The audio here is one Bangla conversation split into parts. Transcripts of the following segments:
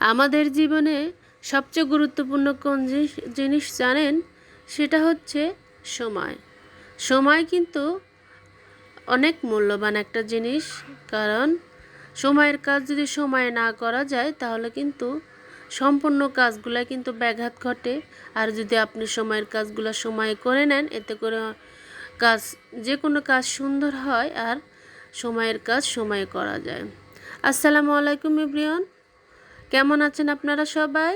আমাদের জীবনে সবচেয়ে গুরুত্বপূর্ণ কোন জিনিস- জানেন? সেটা হচ্ছে সময়। সময় কিন্তু অনেক মূল্যবান একটা জিনিস, কারণ সময়ের কাজ যদি সময়ে না করা যায়, তাহলে কিন্তু সম্পূর্ণ কাজগুলো কিন্তু ব্যাঘাত ঘটে। আর যদি আপনি সময়ের কাজগুলো সময়ে করে নেন, এতে করে কাজ যে কোনো কাজ সুন্দর হয়, আর সময়ের কাজ সময়ে করা যায়। আসসালামু আলাইকুম ইব্রিয়ন কেমন আছেন আপনারা সবাই?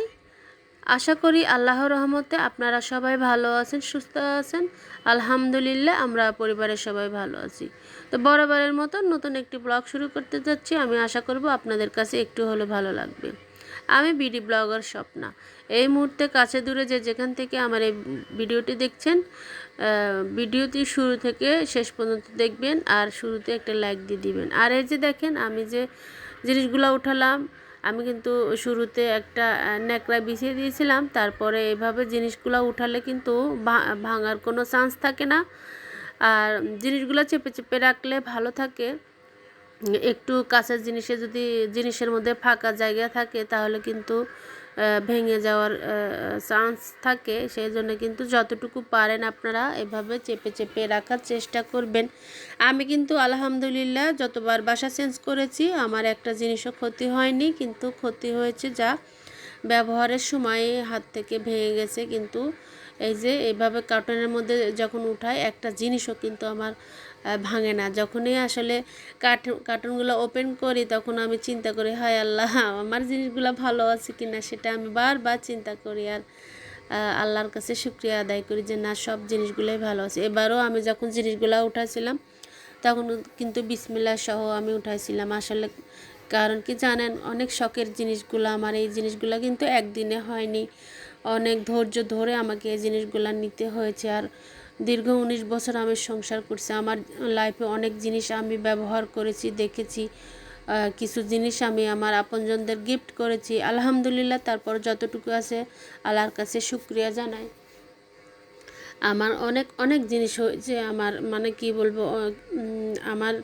আশা করি আল্লাহর রহমতে আপনারা সবাই ভালো আছেন, সুস্থ আছেন। আলহামদুলিল্লাহ, আমরা পরিবারের সবাই ভালো আছি। তো বরাবরের মতো নতুন একটি ব্লগ শুরু করতে যাচ্ছি। আমি আশা করব আপনাদের কাছে একটু হলে ভালো লাগবে। আমি বিডি ব্লগার স্বপ্না। এই মুহূর্তে কাছে দূরে যে যেখান থেকে আমার এই ভিডিওটি দেখছেন ভিডিওটি শুরু থেকে শেষ পর্যন্ত দেখবেন আর শুরুতে একটা লাইক দিয়ে দিবেন। আর এই যে দেখেন, আমি যে জিনিসগুলো উঠালাম আমি কিন্তু শুরুতে একটা ন্যাকড়া বিছিয়ে দিয়েছিলাম। তারপরে এভাবে জিনিসগুলো উঠালে কিন্তু ভাঙার কোনো চান্স থাকে না। আর জিনিসগুলো চেপে চেপে রাখলে ভালো থাকে। একটু কাছের জিনিসে যদি জিনিসের মধ্যে ফাঁকা জায়গা থাকে, তাহলে কিন্তু ভেঙে যাওয়ার চান্স থাকে সেই জন্য কিন্তু যতটুকু পারেন আপনারা এভাবে চেপে চেপে রাখার চেষ্টা করবেন। আমি কিন্তু আলহামদুলিল্লাহ যতবার বাসা চেঞ্জ করেছি, আমার একটা জিনিসও ক্ষতি হয়নি, কিন্তু ক্ষতি হয়েছে যা ব্যবহারের সময় হাত থেকে ভেঙে গেছে, কিন্তু এই যে এইভাবে কার্টনের মধ্যে যখন উঠাই একটা জিনিসও কিন্তু আমার ভাঙে না। যখনই আসলে কার্টুন কার্টুনগুলো ওপেন করি, তখন আমি চিন্তা করি, হায় আল্লাহ, আমার জিনিসগুলো ভালো আছে কি না সেটা আমি বারবার চিন্তা করি আর আল্লাহর কাছে শুক্রিয়া আদায় করি যে, না, সব জিনিসগুলোই ভালো আছে। এবারও আমি যখন জিনিসগুলো উঠাছিলাম তখন কিন্তু বিসমিল্লা সহ আমি উঠাইছিলাম। আসলে কারণ কি জানেন, অনেক শখের জিনিসগুলো, আমার এই জিনিসগুলো কিন্তু একদিনে হয়নি। অনেক ধৈর্য ধরে আমাকে এই জিনিসগুলো নিতে হয়েছে। আর দীর্ঘ উনিশ বছর আমি সংসার করছি। আমার লাইফে অনেক জিনিস আমি ব্যবহার করেছি, দেখেছি। কিছু জিনিস আমি আমার আপনজনদের গিফট করেছি। আলহামদুলিল্লাহ, তারপর যতটুকু আছে আল্লাহর কাছে শুক্রিয়া জানাই। আমার অনেক অনেক জিনিস হয়েছে। আমার মানে কি বলব আমার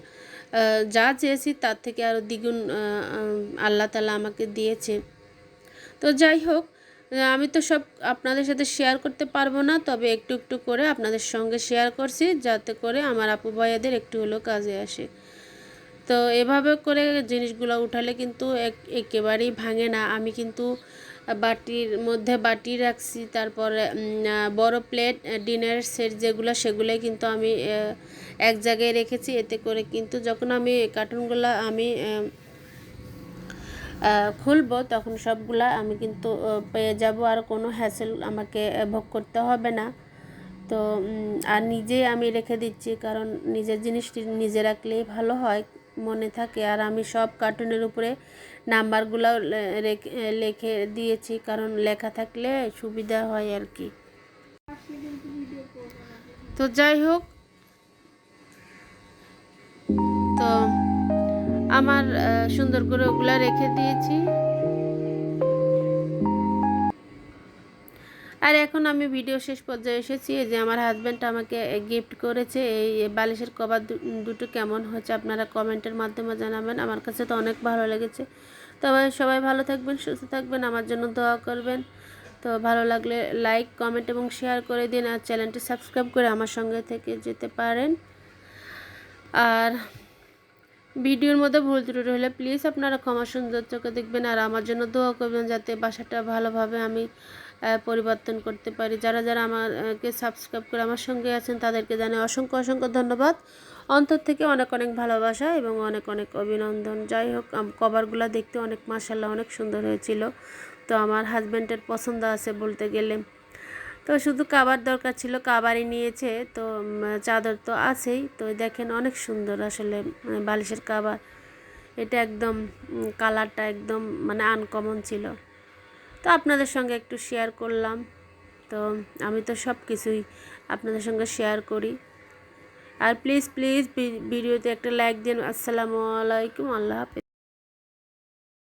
যা চেয়েছি তার থেকে আরও দ্বিগুণ আল্লাহ তালা আমাকে দিয়েছে। তো যাই হোক আমি তো সব আপনাদের সাথে শেয়ার করতে পারব না, তবে একটু একটু করে আপনাদের সঙ্গে শেয়ার করছি, যাতে করে আমার আপু ভাইয়াদের একটু হলেও কাজে আসে। তো এভাবে করে জিনিসগুলো উঠালে কিন্তু এক, একেবারেই ভাঙে না। আমি কিন্তু বাটির মধ্যে বাটি রাখছি, তারপরে বড় প্লেট ডিনার সেট যেগুলো, সেগুলোই কিন্তু আমি এক জায়গায় রেখেছি। এতে করে কিন্তু যখন আমি কার্টুনগুলো আমি খুলবো, তখন সবগুলা আমি কিন্তু পেয়ে যাব। আর কোনো হ্যাসেল আমাকে ভোগ করতে হবে না। তো আর নিজে আমি রেখে দিচ্ছি, কারণ নিজের জিনিসটি নিজে রাখলেই ভালো হয়, মনে থাকে। আর আমি সব কার্টুনের উপরে নাম্বারগুলো লিখে দিয়েছি, কারণ লেখা থাকলে সুবিধা হয় আর কি। তো যাই হোক, তো আমার সুন্দর করে ওগুলা রেখে দিয়েছি। আর এখন আমি ভিডিও শেষ পর্যায়ে এসেছি। যে আমার হাজব্যান্ড আমাকে গিফট করেছে, এই বালিশের কভার দুটো কেমন হয়েছে আপনারা কমেন্টের মাধ্যমে জানাবেন। আমার কাছে তো অনেক ভালো লেগেছে। তবে সবাই ভালো থাকবেন, সুস্থ থাকবেন, আমার জন্য দোয়া করবেন। তো ভালো লাগলে লাইক কমেন্ট এবং শেয়ার করে দিন আর চ্যানেলটি সাবস্ক্রাইব করে আমার সঙ্গে থেকে যেতে পারেন। আর ভিডিওর মধ্যে ভুল ত্রুটি হলে প্লিজ আপনারা ক্ষমা সুন্দর চোখে দেখবেন আর আমার জন্য দোয়া করবেন যাতে বাসাটা ভালোভাবে আমি পরিবর্তন করতে পারি। যারা যারা আমাকে সাবস্ক্রাইব করে আমার সঙ্গে আছেন, তাদেরকে জানাই অসংখ্য অসংখ্য ধন্যবাদ। অন্তর থেকে অনেক অনেক ভালোবাসা এবং অনেক অনেক অভিনন্দন। যাই হোক কভারগুলো দেখতে অনেক মাসাল্লাহ অনেক সুন্দর হয়েছিল। তো আমার হাজব্যান্ডের পছন্দ আছে বলতে গেলে। তো শুধু কাবার দরকার ছিল, কাবারই নিয়েছে, তো চাদর তো আছেই। তো দেখেন অনেক সুন্দর আসলে বালিশের কাবার। এটা একদম কালারটা একদম মানে আনকমন ছিল। তো আপনাদের সঙ্গে একটু শেয়ার করলাম। তো আমি তো সব কিছুই আপনাদের সঙ্গে শেয়ার করি। আর প্লিজ প্লিজ ভিডিওতে একটা লাইক দিন। আসসালামু আলাইকুম, আল্লাহ হাফেজ।